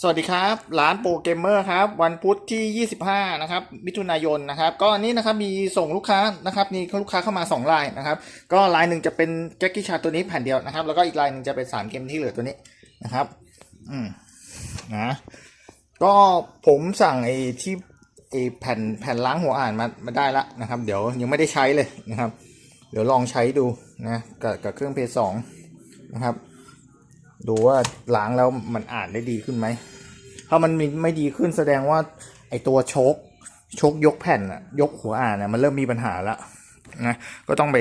สวัสดีครับร้านโปรเกมเมอร์ครับ วันพุธที่ 25 นะครับ มิถุนายนนะครับ ก็อันนี้นะครับมีส่งลูกค้านะครับมีลูกค้าเข้ามา2รายนะครับ ก็รายหนึ่งจะเป็นแจ็คกี้ชาตัวนี้แผ่นเดียวนะครับ แล้วก็อีกรายหนึ่งจะเป็นสามเกมที่เหลือตัวนี้นะครับ อืมนะก็ผมสั่งไอ้ที่ไอ้แผ่นแผ่นล้างหัวอ่านมามาได้ละนะครับ เดี๋ยวยังไม่ได้ใช้เลยนะครับ เดี๋ยวลองใช้ดูนะกับกับเครื่องเพย์สองนะครับ ดูว่าล้างแล้วมันอ่านได้ดีขึ้นไหม ถ้ามันไม่ดีขึ้นแสดงว่า ไอตัวชคโชคยกแผ่นอะยกหัวอ่านอะมันเริ่มมีปัญหาแล้วนะก็ต้องไป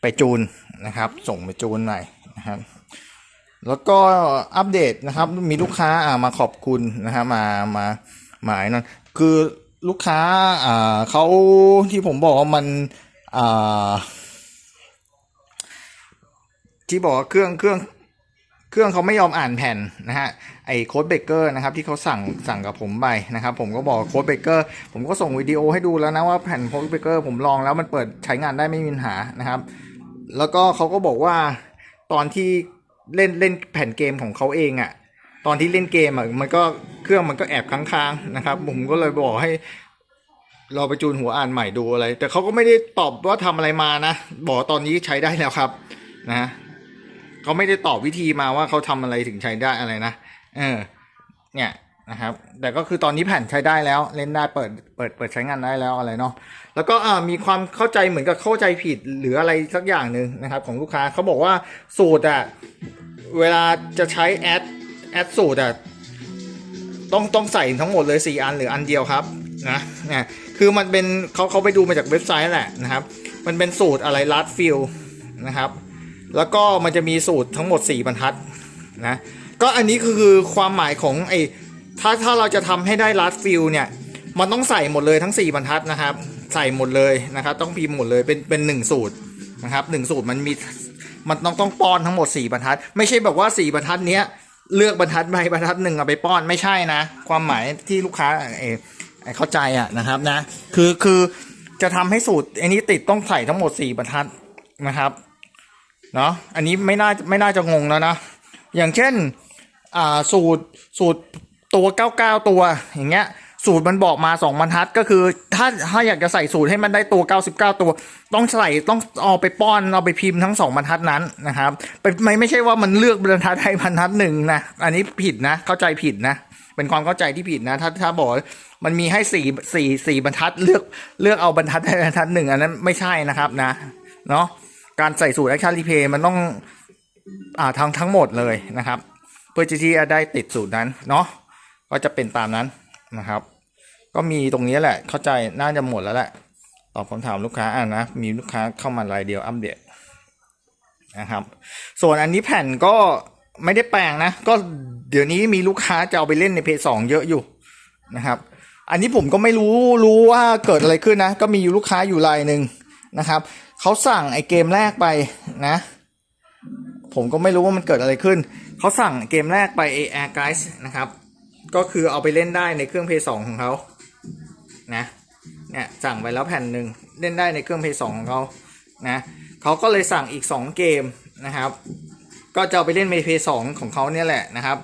ไปจูนนะครับ ส่งไปจูนหน่อยนะครับแล้วก็อัปเดตนะครับ มีลูกค้าอ่ามาขอบคุณนะฮะมามาหมายนั่นคือลูกค้าอ่าเขาที่ผมบอกว่ามันอ่าที่บอกเครื่องเครื่อง เครื่องเขาไม่ยอมอ่านแผ่นนะฮะไอ้โค้ดเบเกอร์นะครับที่เขาสั่งสั่งกับผมไปนะครับผมก็บอกโค้ดเบเกอร์ผมก็ส่งวิดีโอให้ดูแล้วนะว่าแผ่นโค้ดเบเกอร์ผมลองแล้วมันเปิดใช้งานได้ไม่มีปัญหานะครับ แล้วก็เขาก็บอกว่าตอนที่เล่นเล่นแผ่นเกมของเขาเองอะ่ะตอนที่เล่นเกมอะมันก็เครื่องมันก็แอบค้างๆนะครับ ผมก็เลยบอกให้เราไปจูนหัวอ่านใหม่ดูอะไร แต่เขาก็ไม่ได้ตอบว่าทำอะไรมานะ บอกตอนนี้ใช้ได้แล้วครับ นะ เขาไม่ได้ตอบวิธีมาว่าเขาทำอะไรถึงใช้ได้อะไรนะเออ เนี่ยนะครับ แต่ก็คือตอนนี้แผ่นใช้ได้แล้วเล่นได้เปิดเปิดเปิดใช้งานได้แล้วอะไรเนาะแล้วก็อ่มีความเข้าใจเหมือนกับเข้าใจผิดหรืออะไรสักอย่างหนึ่งนะครับ ของลูกค้าเขาบอกว่าสูตรอะเวลาจะใช้แอดแอดสูตรอะต้องต้องใส่ทั้งหมดเลย4อันหรืออันเดียวครับนะเนี่ยคือมันเป็นเขาเขาไปดูมาจากเว็บไซต์แหละนะครับ มันเป็นสูตรอะไรลัดฟิลนะครับ แล้วก็มันจะมีสูตรทั้งหมด 4 บรรทัดนะก็อันนี้คือความหมายของไอ้ถ้าถ้าเราจะทำให้ได้ลัดฟิลเนี่ยมันต้องใส่หมดเลยทั้ง 4 บรรทัดนะครับ ใส่หมดเลยนะครับ ต้องพิมพ์หมดเลยเป็นเป็นหนึ่งสูตรนะครับหนึ่งสูตรมันมีมันต้องต้องป้อนทั้งหมด 4 บรรทัด ไม่ใช่แบบว่า 4 บรรทัดเนี้ยเลือกบรรทัดใบบรรทัดหนึ่งเอาไปป้อนไม่ใช่นะ ความหมายที่ลูกค้าเออเข้าใจอะนะครับนะ คือคือจะทำให้สูตรอันนี้ติดต้องใส่ทั้งหมด 4 บรรทัดนะครับ เนาะอันนี้ไม่น่าไม่น่าจะงงแล้วนะ อย่างเช่นอ่าสูตรสูตรตัว99ตัวอย่างเงี้ยสูตรมันบอกมา2บรรทัดก็คือถ้าถ้าอยากจะใส่สูตรให้มันได้ตัว 99 ตัว ต้องใส่ต้องเอาไปป้อนเอาไปพิมพ์ทั้ง 2บรรทัดนั้นนะครับเป็นไม่ไม่ใช่ว่ามันเลือกบรรทัดให้บรรทัดหนึ่งนะอันนี้ผิดนะเข้าใจผิดนะเป็นความเข้าใจที่ผิดนะถ้าถ้าบอกมันมีให้สี่สี่สี่บรรทัดเลือกเลือกเอาบรรทัดให้บรรทัดหนึ่งอันนั้นไม่ใช่นะครับนะเนาะ การใส่สูตร Action Replay มันต้องอ่าทั้งทั้งหมดเลยนะครับ เพื่อที่จะได้ติดสูตรนั้นเนาะก็จะเป็นตามนั้นนะครับ ก็มีตรงนี้แหละ เข้าใจน่าจะหมดแล้วแหละตอบคำถามลูกค้าอ่านะ มีลูกค้าเข้ามารายเดียวอัปเดตนะครับ ส่วนอันนี้แผ่นก็ไม่ได้แปลงนะ ก็เดี๋ยวนี้มีลูกค้าจะเอาไปเล่นในเพย์สองเยอะอยู่นะครับ อันนี้ผมก็ไม่รู้รู้ว่าเกิดอะไรขึ้นนะ ก็มีลูกค้าอยู่รายหนึ่งนะครับ เขาสั่งไอเกมแรกไปนะ ผมก็ไม่รู้ว่ามันเกิดอะไรขึ้น เขาสั่งเกมแรกไป Air Guys นะครับ ก็คือเอาไปเล่นได้ในเครื่อง Play 2ของเขานะเนี่ยสั่งไปแล้วแผ่นหนึ่งเล่นได้ในเครื่อง Play 2ของเขานะเขาก็เลยสั่งอีก 2 เกมนะครับ ก็จะเอาไปเล่นใน Play 2ของเขาเนี่ยแหละนะครับ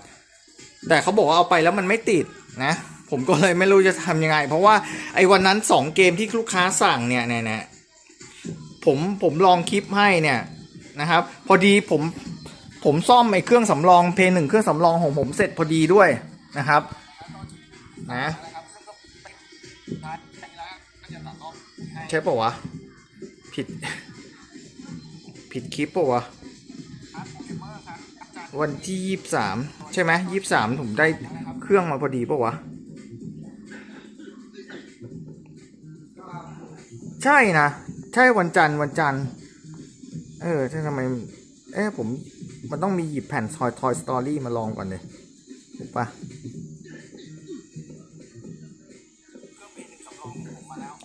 แต่เขาบอกว่าเอาไปแล้วมันไม่ติดนะผมก็เลยไม่รู้จะทำยังไง เพราะว่าไอ้วันนั้น 2 เกมที่ลูกค้าสั่งเนี่ยเนี่ย ผมผมลองคลิปให้เนี่ยนะครับ พอดีผมผมซ่อมไอ้เครื่องสำรองเพย์หนึ่งเครื่องสำรองของผมเสร็จพอดีด้วยนะครับนะใช่ปะวะ ผิด ผิดคลิปปะวะ วันที่ยี่สามใช่ไหมยี่สามผมได้เครื่องมาพอดีปะวะ ใช่นะ ใช่วันจันทร์วันจันทร์เออใช่ทำไม เอ๊ะผมมันต้องมีหยิบแผ่นทอยทอยสตอรี่มาลองก่อนเลยถูกปะ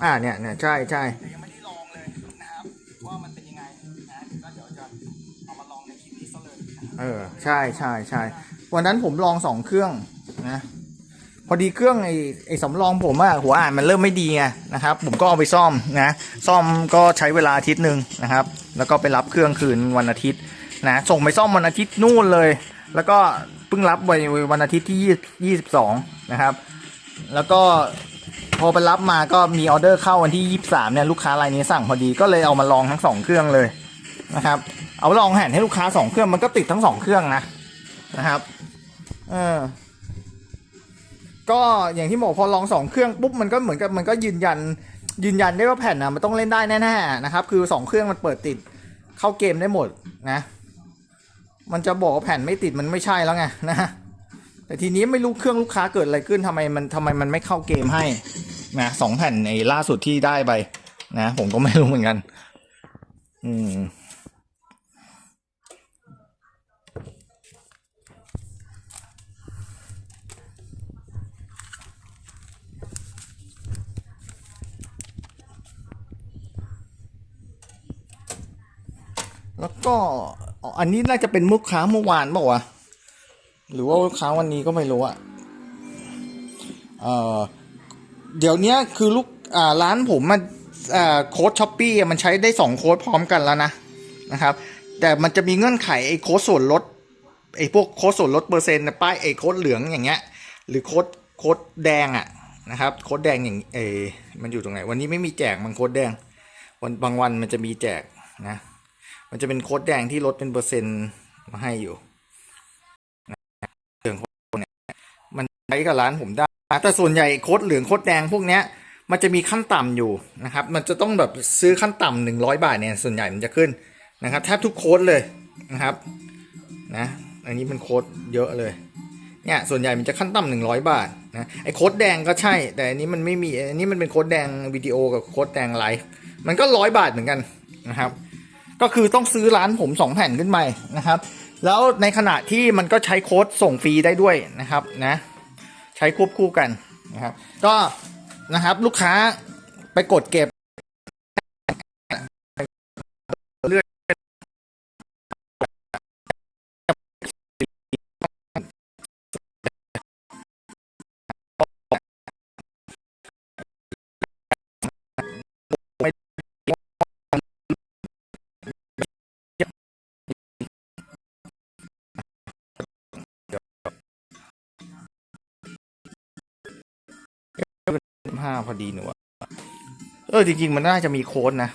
อ่าเนี่ยเนี่ยใช่ใช่แต่ยังไม่ได้ลองเลยนะครับว่ามันเป็นยังไงนะก็เดี๋ยวจะเอามาลองในคลิปนี้ซะเลยนะครับเออใช่ใช่ใช่วันนั้นผมลองสองเครื่องนะ พอดีเครื่องไอ้ไอ้สำรองผมอะหัวอ่านมันเริ่มไม่ดีไงนะครับ ผมก็เอาไปซ่อมนะซ่อมก็ใช้เวลาอาทิตย์หนึ่งนะครับ แล้วก็ไปรับเครื่องคืนวันอาทิตย์นะส่งไปซ่อมวันอาทิตย์นู่นเลย แล้วก็เพิ่งรับไปวันอาทิตย์ที่ยี่สิบสองนะครับ แล้วก็พอไปรับมาก็มีออเดอร์เข้าวันที่ยี่สามเนี่ยลูกค้ารายนี้สั่งพอดีก็เลยเอามาลองทั้งสองเครื่องเลยนะครับ เอาลองแผ่นให้ลูกค้าสองเครื่องมันก็ติดทั้งสองเครื่องนะนะครับ เออ ก็อย่างที่บอกพอลองสองเครื่องปุ๊บมันก็เหมือนกับมันก็ยืนยันยืนยันได้ว่าแผ่นนะมันต้องเล่นได้แน่ๆนะครับ คือสองเครื่องมันเปิดติดเข้าเกมได้หมดนะ มันจะบอกว่าแผ่นไม่ติดมันไม่ใช่แล้วไงนะแต่ทีนี้ไม่รู้เครื่องลูกค้าเกิดอะไรขึ้นทำไมมันทำไมมันไม่เข้าเกมให้นะสองแผ่นในล่าสุดที่ได้ไปนะ ผมก็ไม่รู้เหมือนกัน อืม แล้วก็อันนี้น่าจะเป็นลูกค้าเมื่อวานเปล่าวะหรือว่าลูกค้าวันนี้ก็ไม่รู้อะเออเดี๋ยวนี้คือลูกอ่าร้านผมมันอ่าโค้ดช้อปปี้มันใช้ได้สองโค้ดพร้อมกันแล้วนะนะครับ แต่มันจะมีเงื่อนไขไอ้โค้ดส่วนลดไอ้พวกโค้ดส่วนลดเปอร์เซ็นต์ป้ายไอ้โค้ดเหลืองอย่างเงี้ย หรือโค้ดโค้ดแดงอะนะครับโค้ดแดงอย่างเอมันอยู่ตรงไหน วันนี้ไม่มีแจกมันโค้ดแดงวันบางวันมันจะมีแจกนะ มันจะเป็นโค้ดแดงที่ลดเป็นเปอร์เซ็นต์มาให้อยู่เหลืองโค้ดเนี่ยมันใช้กับร้านผมได้ แต่ส่วนใหญ่โค้ดเหลืองโค้ดแดงพวกเนี้ย มันจะมีขั้นต่ำอยู่นะครับ มันจะต้องแบบซื้อขั้นต่ำหนึ่งร้อยบาทเนี่ย ส่วนใหญ่มันจะขึ้นนะครับแทบทุกโค้ดเลยนะครับนะอันนี้เป็นโค้ดเยอะเลยเนี่ยส่วนใหญ่มันจะขั้นต่ำหนึ่งร้อยบาทนะไอ้โค้ดแดงก็ใช่ แต่อันนี้มันไม่มีอันนี้มันเป็นโค้ดแดงวิดีโอกับโค้ดแดงไลฟ์มันก็ร้อยบาทเหมือนกันนะครับ ก็คือต้องซื้อร้านผมสองแผ่นขึ้นไปนะครับ แล้วในขณะที่มันก็ใช้โค้ดส่งฟรีได้ด้วยนะครับนะใช้ควบคู่กันนะครับ ก็นะครับลูกค้าไปกดเก็บ ห้าพอดีหนูอะเออจริง ๆ มันน่าจะมีโค้ดนะ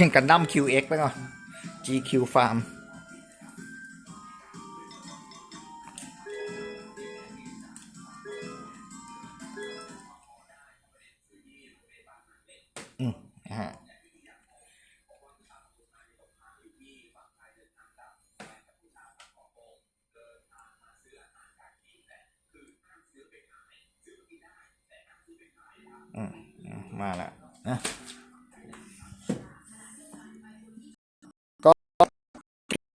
ยังกันดั้ม QX ไปก่อน GQ Farm อืมฮะ มาล้วนะก็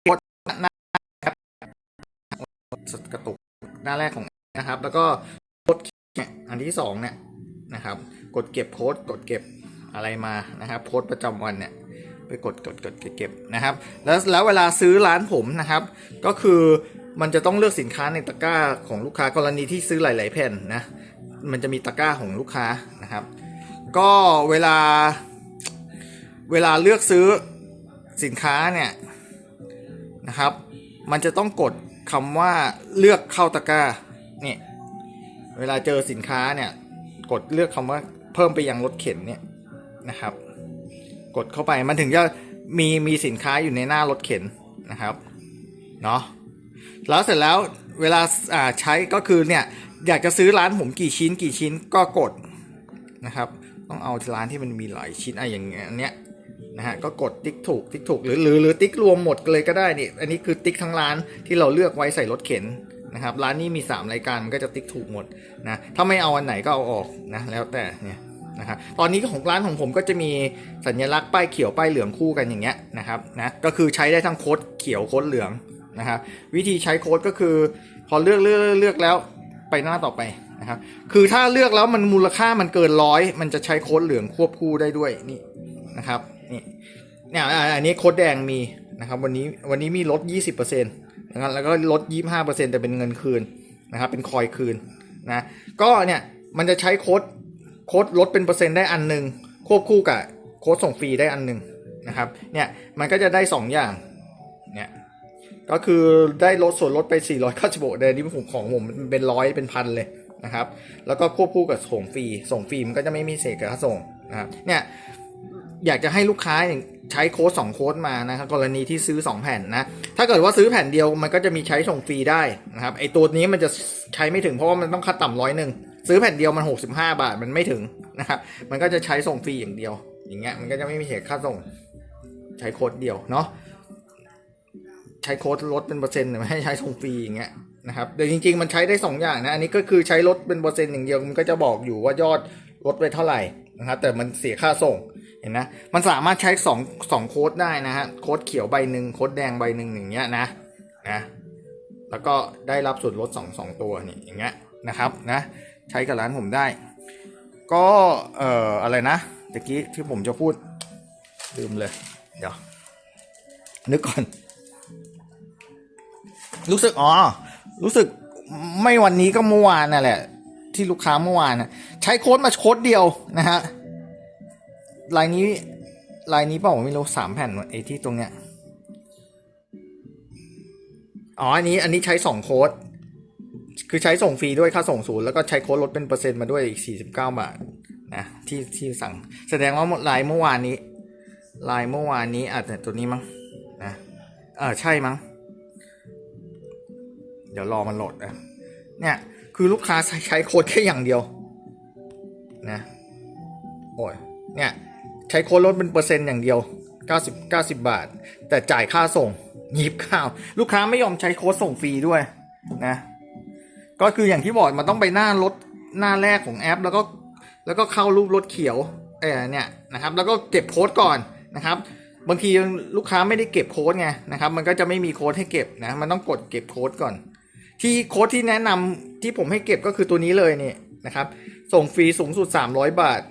กดหน้าครับกระตุกหน้าแรกของนะครับ แล้วก็กดเนี่ยอันที่สองเนี่ยนะครับ กดเก็บโค้ดกดเก็บอะไรมานะครับ โค้ดประจำวันเนี่ยไปกดกดกดเก็บนะครับ แล้วแล้วเวลาซื้อร้านผมนะครับ ก็คือมันจะต้องเลือกสินค้าในตะกร้าของลูกค้ากรณีที่ซื้อหลาย ๆ แผ่นนะมันจะมีตะกร้าของลูกค้า นะครับ ก็เวลาเวลาเลือกซื้อสินค้าเนี่ยนะครับ มันจะต้องกดคำว่าเลือกเข้าตะกร้าเนี่ยเวลาเจอสินค้าเนี่ยกดเลือกคำว่าเพิ่มไปยังรถเข็นเนี่ยนะครับ กดเข้าไปมันถึงจะมีมีสินค้าอยู่ในหน้ารถเข็นนะครับเนาะแล้วเสร็จแล้วเวลาอ่าใช้ก็คือเนี่ยอยากจะซื้อร้านผมกี่ชิ้นกี่ชิ้นก็กด นะครับ ต้องเอาร้านที่มันมีหลายชิ้นอะอย่างเงี้ยอันเนี้ยนะฮะก็กดติ๊กถูกติ๊กถูกหรือหรือหรือติ๊กรวมหมดเลยก็ได้นี่อันนี้คือติ๊กทั้งร้านที่เราเลือกไว้ใส่รถเข็นนะครับร้านนี้มี 3 รายการมันก็จะติ๊กถูกหมดนะถ้าไม่เอาอันไหนก็เอาออกนะแล้วแต่เนี่ยนะครับตอนนี้ของร้านของผมก็จะมีสัญลักษณ์ป้ายเขียวป้ายเหลืองคู่กันอย่างเงี้ยนะครับนะก็คือใช้ได้ทั้งโค้ดเขียวโค้ดเหลืองนะครับวิธีใช้โค้ดก็คือ พอเลือกเลือกเลือกแล้วไปหน้าต่อไป นะครับ คือถ้าเลือกแล้วมันมูลค่ามันเกินร้อยมันจะใช้โค้ดเหลืองควบคู่ได้ด้วยนี่นะครับนี่เนี่ยอันนี้โค้ดแดงมีนะครับวันนี้วันนี้มีลด 20%นะครับแล้วก็ลด 25%แต่เป็นเงินคืนนะครับเป็นคอยคืนนะก็เนี่ยมันจะใช้โค้ดโค้ดลดเป็นเปอร์เซ็นต์ได้อันหนึ่งควบคู่กับโค้ดส่งฟรีได้อันหนึ่งนะครับเนี่ยมันก็จะได้ 2 อย่างเนี่ยก็คือได้ลดส่วนลดไป 496เดือนนี้ผมของผมมันเป็นร้อยเป็นพันเลย นะครับ แล้วก็ควบคู่กับส่งฟรีส่งฟรีมันก็จะไม่มีเศษกับค่าส่งนะครับเนี่ยอยากจะให้ลูกค้าใช้โค้ด2โค้ดมานะครับกรณีที่ซื้อ 2 แผ่นนะ ถ้าเกิดว่าซื้อแผ่นเดียวมันก็จะมีใช้ส่งฟรีได้นะครับไอตัวนี้มันจะใช้ไม่ถึงเพราะว่ามันต้องคัดต่ำร้อยหนึ่งซื้อแผ่นเดียวมัน 65 บาทมันไม่ถึงนะครับมันก็จะใช้ส่งฟรีอย่างเดียว อย่างเงี้ยมันก็จะไม่มีเสียค่าส่งใช้โค้ดเดียวเนาะใช้โค้ดลดเป็นเปอร์เซ็นต์ไม่ให้ใช้ส่งฟรีอย่างเงี้ย นะครับแต่จริง ๆ มันใช้ได้สองอย่างนะ อันนี้ก็คือใช้ลดเป็นเปอร์เซ็นต์อย่างเดียวมันก็จะบอกอยู่ว่ายอดลดไปเท่าไหร่นะครับแต่มันเสียค่าส่งเห็นนะมันสามารถใช้สองสองโค้ดได้นะฮะโค้ดเขียวใบหนึ่งโค้ดแดงใบหนึ่งอย่างเงี้ยนะนะแล้วก็ได้รับส่วนลดสองสองตัวนี่อย่างเงี้ยนะครับนะใช้กับร้านผมได้ ก็เอ่ออะไรนะตะกี้ที่ผมจะพูดลืมเลยเดี๋ยวนึกก่อนรู้สึกอ๋อ รู้สึกไม่วันนี้ก็เมื่อวานน่ะแหละ ที่ลูกค้าเมื่อวานน่ะใช้โค้ดมาโค้ดเดียวนะฮะลายนี้ลายนี้เปล่าไม่รู้สามแผ่นไอ้ที่ตรงเนี้ยอ๋ออันนี้อันนี้ใช้สองโค้ดคือใช้ส่งฟรีด้วยค่าส่งศูนย์แล้วก็ใช้โค้ดลดเป็นเปอร์เซ็นต์มาด้วยอีกสี่สิบเก้าบาทนะที่ที่สั่งแสดงว่าลายเมื่อวานนี้ลายเมื่อวานนี้อาจจะตัวนี้มั้งนะเออใช่มั้ง เดี๋ยวรอมันโหลดนะเนี่ยคือลูกค้าใช้ใชโค้ดแค่อย่างเดียวนะโอ้ยเนี่ยใช้โค้ดลดเป็นเปอร์เซ็นต์อย่างเดียว 90 90 บาท แต่จ่ายค่าส่งยีบข้าวลูกค้าไม่ยอมใช้โค้ดส่งฟรีด้วยนะก็คืออย่างที่บอกมันต้องไปหน้ารถหน้าแรกของแอป แล้วก็แล้วก็เข้ารูปรถเขียวเออเนี่ยนะครับ แล้วก็เก็บโค้ดก่อนนะครับบางทีลูกค้าไม่ได้เก็บโค้ดไงนะครับ มันก็จะไม่มีโค้ดให้เก็บนะ มันต้องกดเก็บโค้ดก่อน ที่โค้ดที่แนะนำที่ผมให้เก็บก็คือตัวนี้เลยนี่นะครับ ส่งฟรีสูงสุด 300 บาท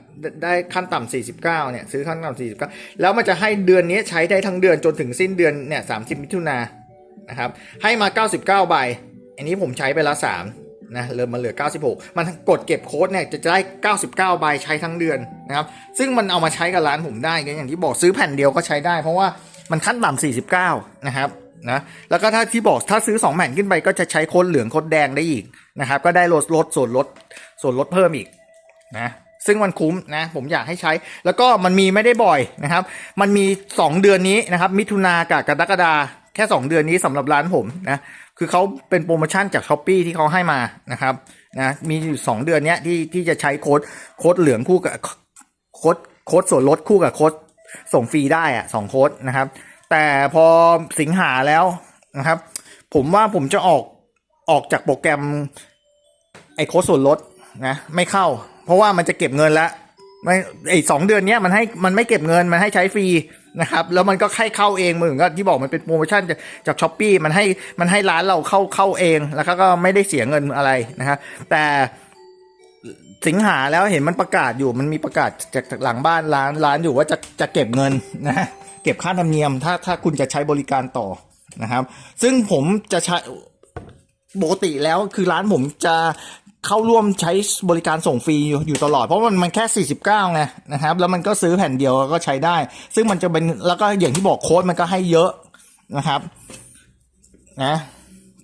ได้ขั้นต่ำ49 เนี่ย ซื้อขั้นต่ำ49 แล้วมันจะให้เดือนนี้ใช้ได้ทั้งเดือนจนถึงสิ้นเดือนเนี่ย30 มิถุนายนนะครับ ให้มา 99 ใบ อันนี้ผมใช้ไปละ3นะเริ่มมาเหลือ 96 มันกดเก็บโค้ดเนี่ยจะได้ 99 ใบใช้ทั้งเดือนนะครับ ซึ่งมันเอามาใช้กับร้านผมได้ก็อย่างที่บอกซื้อแผ่นเดียวก็ใช้ได้ เพราะว่ามันขั้นต่ำ49 นะครับ นะแล้วก็ถ้าที่บอกถ้าซื้อ 2 แผ่นขึ้นไปก็จะใช้โค้ดเหลืองโค้ดแดงได้อีกนะครับ ก็ได้ลดลดส่วนลดส่วนลดเพิ่มอีกนะซึ่งมันคุ้มนะผมอยากให้ใช้ แล้วก็มันมีไม่ได้บ่อยนะครับ มันมี 2 เดือนนี้นะครับ มิถุนากับกรกฎาแค่ 2 เดือนนี้สำหรับร้านผมนะคือเขาเป็นโปรโมชั่นจากช้อปปีที่เขาให้มานะครับนะมีอยู่สองเดือนนี้ที่ที่จะใช้โค้ดโค้ดเหลืองคู่กับโค้ดโค้ดส่วนลดคู่กับโค้ดส่งฟรีได้อะสองโค้ดนะครับ แต่พอสิงหาแล้วนะครับ ผมว่าผมจะออกออกจากโปรแกรมไอ้โค้ดส่วนลดนะไม่เข้า เพราะว่ามันจะเก็บเงินแล้วไม่ไอ้สองเดือนเนี้ยมันให้มันไม่เก็บเงินมันให้ใช้ฟรีนะครับแล้วมันก็ให้เข้าเองมึงก็ที่บอกมันเป็นโปรโมชั่นจากจากช้อปปีมันให้มันให้ร้านเราเข้าเข้าเองแล้วก็ไม่ได้เสียเงินอะไรนะฮะแต่สิงหาแล้วเห็นมันประกาศอยู่มันมีประกาศจากหลังบ้านร้านร้านอยู่ว่าจะจะเก็บเงินนะ เก็บค่าธรรมเนียม ถ้าถ้าคุณจะใช้บริการต่อนะครับ ซึ่งผมจะใช้ปกติแล้วคือร้านผมจะเข้าร่วมใช้บริการส่งฟรีอยู่ตลอด เพราะมันมันแค่ 49ไงนะครับ แล้วมันก็ซื้อแผ่นเดียวก็ใช้ได้ ซึ่งมันจะเป็นแล้วก็อย่างที่บอกโค้ดมันก็ให้เยอะนะครับนะ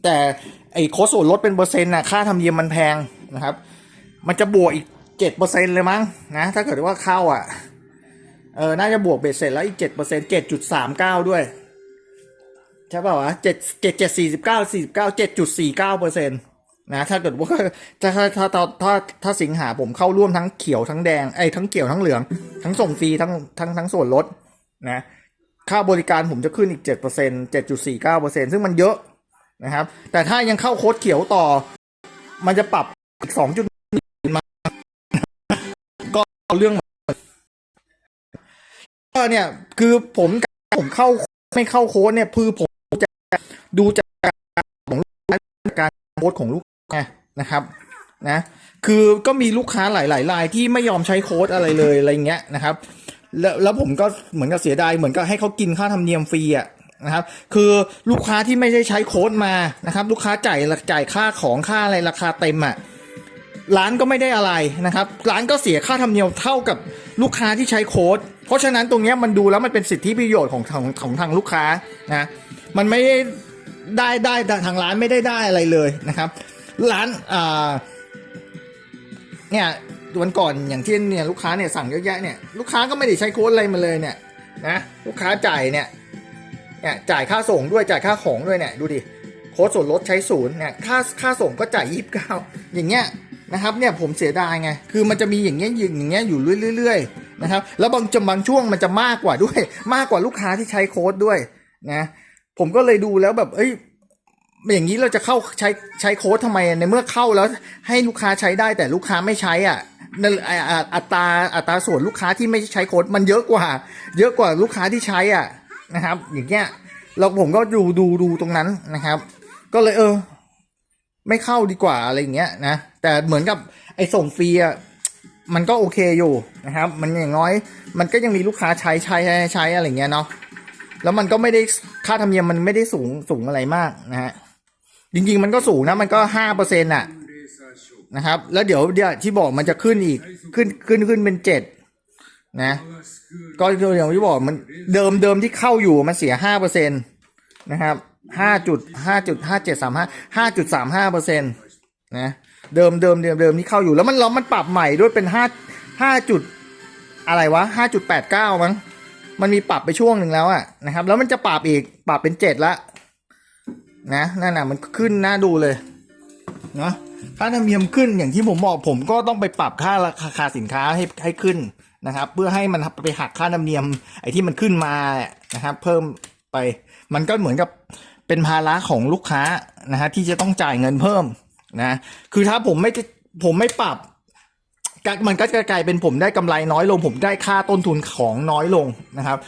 แต่ไอ้โค้ดส่วนลดเป็นเปอร์เซ็นต์นะค่าธรรมเนียมมันแพงนะครับ มันจะบวกอีกเจ็ดเปอร์เซ็นเลยมั้งนะถ้าเกิดว่าเข้าอะ เออ น่าจะบวกเบ็ดเสร็จแล้วอีกเจ็ดเปอร์เซ็นต์เจ็ดจุดสามเก้าด้วย ใช่ป่าวะเจ็ดเจ็ดเจ็ดสี่สิบเก้าสี่สิบเก้าเจ็ดจุดสี่เก้าเปอร์เซ็นต์นะ ถ้าเกิดว่าถ้าถ้าถ้าถ้าถ้าถาสิงหาผมเข้าร่วมทั้งเขียวทั้งแดงไอ้ทั้งเขียวทั้งเหลือง ทั้งส่งฟรีทั้งทั้งทั้งส่วนลดนะ ค่าบริการผมจะขึ้นอีกเจ็ดเปอร์เซ็นต์เจ็ดจุดสี่เก้าเปอร์เซ็นต์ซึ่งมันเยอะนะครับ แต่ถ้ายังเข้าโค้ดเขียวต่อ มันจะปรับสองจุดมาก็เรื่อง เนี่ย คือผมผมเข้าไม่เข้าโค้ดเนี่ยคือผมจะดูจากของการโพสต์ของลูกค้านะครับนะคือก็มีลูกค้าหลายๆรายที่ไม่ยอมใช้โค้ดอะไรเลยอะไรเงี้ยนะครับ แล้วแล้วผมก็เหมือนกับเสียดายเหมือนกับให้เขากินค่าธรรมเนียมฟรีอะนะครับ คือลูกค้าที่ไม่ได้ใช้โค้ดมานะครับ ลูกค้าจ่ายจ่ายค่าของค่าอะไรราคาเต็มอะร้านก็ไม่ได้อะไรนะครับ ร้านก็เสียค่าธรรมเนียมเท่ากับลูกค้าที่ใช้โค้ด เพราะฉะนั้นตรงนี้มันดูแล้วมันเป็นสิทธิประโยชน์ของของของทางลูกค้านะมันไม่ได้ได้ได้ทางร้านไม่ได้ได้อะไรเลยนะครับ ร้านอ่าเนี่ยวันก่อนอย่างที่เนี่ยลูกค้าเนี่ยสั่งเยอะแยะเนี่ยลูกค้าก็ไม่ได้ใช้โค้ดอะไรมาเลยเนี่ยนะลูกค้าจ่ายเนี่ยเนี่ยจ่ายค่าส่งด้วยจ่ายค่าของด้วยเนี่ยดูดิโค้ดส่วนลดใช้ศูนย์เนี่ยค่าค่าส่งก็จ่ายยี่สิบเก้าอย่างเงี้ยนะครับเนี่ยผมเสียดายไงคือมันจะมีอย่างเงี้ยอย่างเงี้ยอยู่เรื่อยๆ นะครับแล้วบางจำบางช่วงมันจะมากกว่าด้วย มากกว่าลูกค้าที่ใช้โค้ดด้วยนะผมก็เลยดูแล้วแบบเอ้ยอย่างนี้เราจะเข้าใช้ใช้โค้ดทำไมในเมื่อเข้าแล้วให้ลูกค้าใช้ได้แต่ลูกค้าไม่ใช้อะนั่นอัตราอัตราส่วนลูกค้าที่ไม่ใช้โค้ดมันเยอะกว่า เยอะกว่าลูกค้าที่ใช้อะนะครับ อย่างเงี้ยเราผมก็ดูดูดูตรงนั้นนะครับ ก็เลยเออ ไม่เข้าดีกว่าอะไรอย่างเงี้ยนะแต่เหมือนกับไอ้ส่งฟรีอะ มันก็โอเคอยู่นะครับ มันอย่างน้อย มันก็ยังมีลูกค้าใช้ใช้ใช้ใช้อะไรเงี้ยเนาะแล้วมันก็ไม่ได้ค่าธรรมเนียมมันไม่ได้สูงสูงอะไรมากนะฮะจริง ๆ มันก็สูงนะมันก็ห้าเปอร์เซ็นต์่ะนะครับ แล้วเดี๋ยวเดี๋ยวที่บอกมันจะขึ้นอีกขึ้นขึ้นขึ้นเป็นเจ็ดนะก็อย่างที่บอกมันเดิมเดิมที่เข้าอยู่มันเสียห้าเปอร์เซ็นต์นะครับห้าจุดห้าจุดห้าเจ็ดสามห้าห้าจุดสามห้าเปอร์เซ็นต์นะ เดิมเดิมเดิมเดิมที่เข้าอยู่แล้วมันแล้วมันปรับใหม่ด้วยเป็นห้าห้าจุดอะไรวะห้าจุดแปดเก้ามั้งมันมีปรับไปช่วงหนึ่งแล้วอะนะครับ แล้วมันจะปรับอีกปรับเป็นเจ็ดละนะนั่นน่ะมันขึ้นน่าดูเลยเนาะค่าธรรมเนียมขึ้นอย่างที่ผมบอกผมก็ต้องไปปรับค่าราคาสินค้าให้ให้ขึ้นนะครับ เพื่อให้มันไปหักค่าธรรมเนียมไอ้ที่มันขึ้นมานะครับ เพิ่มไปมันก็เหมือนกับเป็นภาระของลูกค้านะฮะที่จะต้องจ่ายเงินเพิ่ม นะ คือถ้าผมไม่ผมไม่ปรับ มันก็จะกลายเป็นผมได้กำไรน้อยลง ผมได้ค่าต้นทุนของน้อยลงนะครับ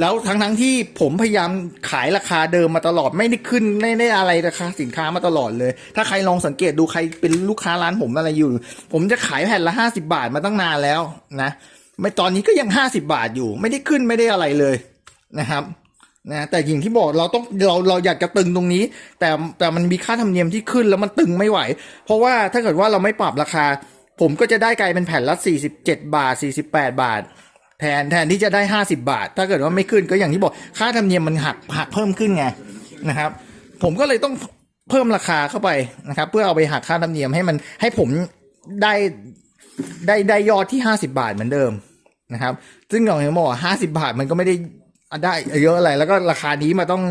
แล้วทั้งทั้งที่ผมพยายามขายราคาเดิมมาตลอดไม่ได้ขึ้นไม่ได้อะไรราคาสินค้ามาตลอดเลย ถ้าใครลองสังเกตดูใครเป็นลูกค้าร้านผมอะไรอยู่ ผมจะขายแผ่นละห้าสิบาทมาตั้งนานแล้วนะไม่ตอนนี้ก็ยังห้าสิบาทอยู่ ไม่ได้ขึ้นไม่ได้อะไรเลยนะครับ นะแต่อย่างที่บอกเราต้องเราเราอยากจะตึงตรงนี้ แต่แต่มันมีค่าธรรมเนียมที่ขึ้นแล้วมันตึงไม่ไหว เพราะว่าถ้าเกิดว่าเราไม่ปรับราคา ผมก็จะได้กลายเป็นแผ่นละ 47 บาท 48 บาท แทนแทนที่จะได้ 50 บาท ถ้าเกิดว่าไม่ขึ้นก็อย่างที่บอกค่าธรรมเนียมมันหักหักเพิ่มขึ้นไงนะครับ ผมก็เลยต้องเพิ่มราคาเข้าไปนะครับ เพื่อเอาไปหักค่าธรรมเนียมให้มันให้ผมได้ได้ได้ยอดที่ 50 บาทเหมือนเดิมนะครับ ซึ่งอย่างที่บอกห้าสิบาทมันก็ไม่ได้ ได้เยอะอะไรแล้วก็ราคานี้มาต้อง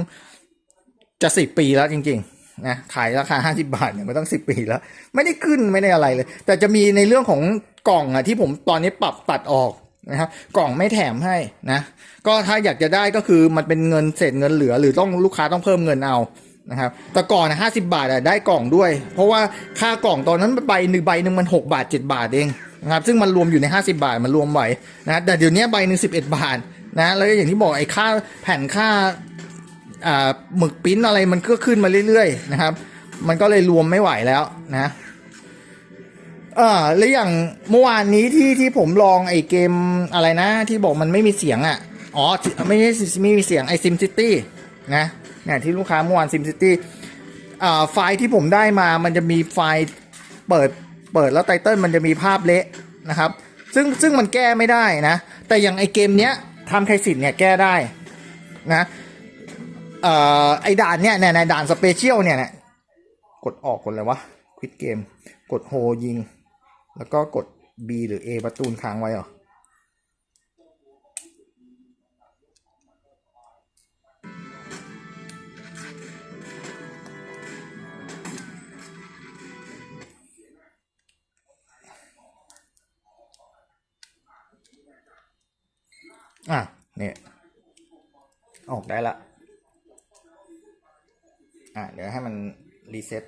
จะสิบปีแล้วจริง ๆ นะขายราคาห้าสิบาทเนี่ยมันต้องสิบปีแล้ว ไม่ได้ขึ้นไม่ได้อะไรเลย แต่จะมีในเรื่องของกล่องอะที่ผมตอนนี้ปรับตัดออกนะครับกล่องไม่แถมให้นะก็ถ้าอยากจะได้ก็คือมันเป็นเงินเศษเงินเหลือ หรือต้องลูกค้าต้องเพิ่มเงินเอานะครับแต่ก่อนห้าสิบาทอะได้กล่องด้วย เพราะว่าค่ากล่องตอนนั้นใบหนึ่งใบหนึ่งมันหกบาทเจ็ดบาทเองนะครับซึ่งมันรวมอยู่ในห้าสิบาทมันรวมไหวนะแต่เดี๋ยวนี้ใบหนึ่งสิบเอ็ดบาท นะแล้วอย่างที่บอกไอ้ค่าแผ่นค่าอ่าหมึกปิ้นอะไรมันก็ขึ้นมาเรื่อยๆนะครับ มันก็เลยรวมไม่ไหวแล้วนะเออแล้วอย่างเมื่อวานนี้ที่ที่ผมลองไอ้เกมอะไรนะ ที่บอกมันไม่มีเสียงอะอ๋อไม่ใช่ไม่มีเสียงไอ้ซิมซิตี้นะเนี่ยที่ลูกค้าเมื่อวานซิมซิตี้อ่าไฟล์ที่ผมได้มามันจะมีไฟล์เปิดเปิดแล้วไตเติลมันจะมีภาพเละนะครับ ซึ่งซึ่งมันแก้ไม่ได้นะ แต่อย่างไอ้เกมเนี้ย ทำไคสิทธ์เนี่ยแก้ได้นะเอ่อไอด่านเนี่ยในในด่านสเปเชียลเนี่ยนะกดออกกดอะไรวะควิดเกม กดโฮยิง แล้วก็กด B หรือ A ประตูนค้างไว้เหรอ อะเนี่ยออกได้ละ อะเดี๋ยวให้มันรีเซ็ต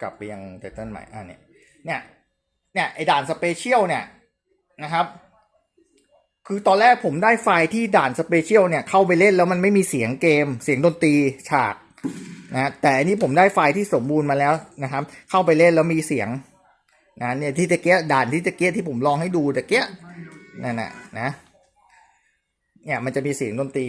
กลับไปยังไตเติลใหม่ อะเนี่ย เนี่ย เนี่ยไอด่านสเปเชียลเนี่ยนะครับ คือตอนแรกผมได้ไฟล์ที่ด่านสเปเชียลเนี่ยเข้าไปเล่นแล้วมันไม่มีเสียงเกม เสียงดนตรีฉากนะแต่อันนี้ผมได้ไฟล์ที่สมบูรณ์มาแล้วนะครับ เข้าไปเล่นแล้วมีเสียงนะเนี่ยที่ตะเกียด่านที่ตะเกียที่ผมลองให้ดูตะเกียนั่นน่ะนะ เนี่ยมันจะมีเสียงดนตรี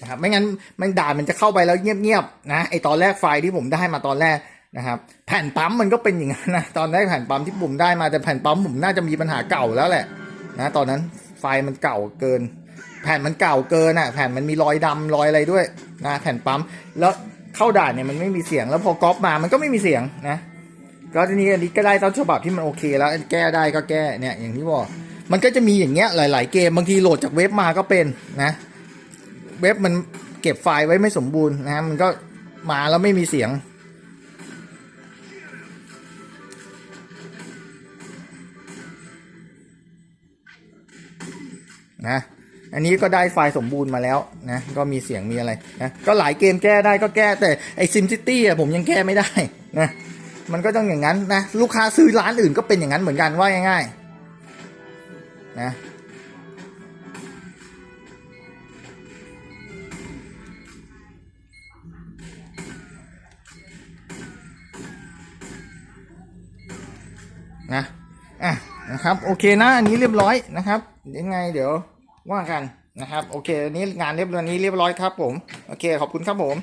นะครับไม่งั้นมันด่านมันจะเข้าไปแล้วเงียบๆนะไอตอนแรกไฟล์ที่ผมได้มาตอนแรกนะครับแผ่นปั๊มมันก็เป็นอย่างนั้นนะตอนแรกแผ่นปั๊มที่ผมได้มาแต่แผ่นปั๊มผมน่าจะมีปัญหาเก่าแล้วแหละนะตอนนั้นไฟล์มันเก่าเกิน แผ่นมันเก่าเกินอะแผ่นมันมีรอยดำรอยอะไรด้วยนะแผ่นปั๊มแล้วเข้าด่านเนี่ยมันไม่มีเสียงแล้วพอก๊อปมามันก็ไม่มีเสียงนะก็ทีนี้อันนี้ก็ได้ต้นฉบับที่มันโอเค แล้วแก้ได้ก็แก้เนี่ยอย่างที่บอก มันก็จะมีอย่างเงี้ยหลาย ๆ เกมบางทีโหลดจากเว็บมาก็เป็นนะ เว็บมันเก็บไฟล์ไว้ไม่สมบูรณ์นะมันก็มาแล้วไม่มีเสียง นะอันนี้ก็ได้ไฟล์สมบูรณ์มาแล้วนะก็มีเสียงมีอะไรนะก็หลายเกมแก้ได้ก็แก้แต่ไอซิมซิตี้อะผมยังแก้ไม่ได้นะมันก็ต้องอย่างนั้นนะลูกค้าซื้อร้านอื่นก็เป็นอย่างนั้นเหมือนกันว่าง่ายๆ นะนะอะนะครับ โอเคนะ อันนี้เรียบร้อยนะครับยังไงเดี๋ยวว่ากันนะครับ โอเคอันนี้งานเรียบร้อยนี้เรียบร้อยครับผม โอเค ขอบคุณครับผม